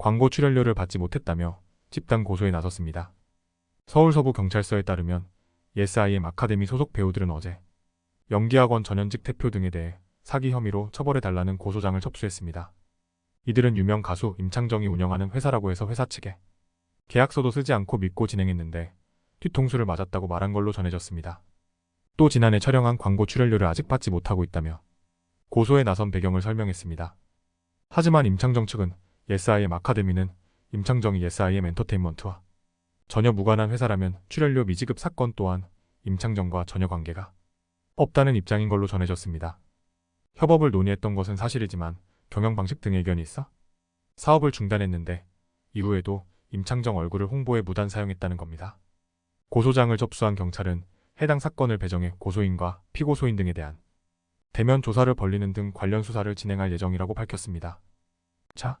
광고 출연료를 받지 못했다며 집단 고소에 나섰습니다. 서울서부경찰서에 따르면 예스IM 아카데미 소속 배우들은 어제 연기학원 전현직 대표 등에 대해 사기 혐의로 처벌해달라는 고소장을 접수했습니다. 이들은 유명 가수 임창정이 운영하는 회사라고 해서 회사 측에 계약서도 쓰지 않고 믿고 진행했는데 뒤통수를 맞았다고 말한 걸로 전해졌습니다. 또 지난해 촬영한 광고 출연료를 아직 받지 못하고 있다며 고소에 나선 배경을 설명했습니다. 하지만 임창정 측은 예스IM 아카데미는 임창정이 예스IM 엔터테인먼트와 전혀 무관한 회사라면 출연료 미지급 사건 또한 임창정과 전혀 관계가 없다는 입장인 걸로 전해졌습니다. 협업을 논의했던 것은 사실이지만 경영 방식 등의 의견이 있어 사업을 중단했는데 이후에도 임창정 얼굴을 홍보에 무단 사용했다는 겁니다. 고소장을 접수한 경찰은 해당 사건을 배정해 고소인과 피고소인 등에 대한 대면 조사를 벌리는 등 관련 수사를 진행할 예정이라고 밝혔습니다. 자,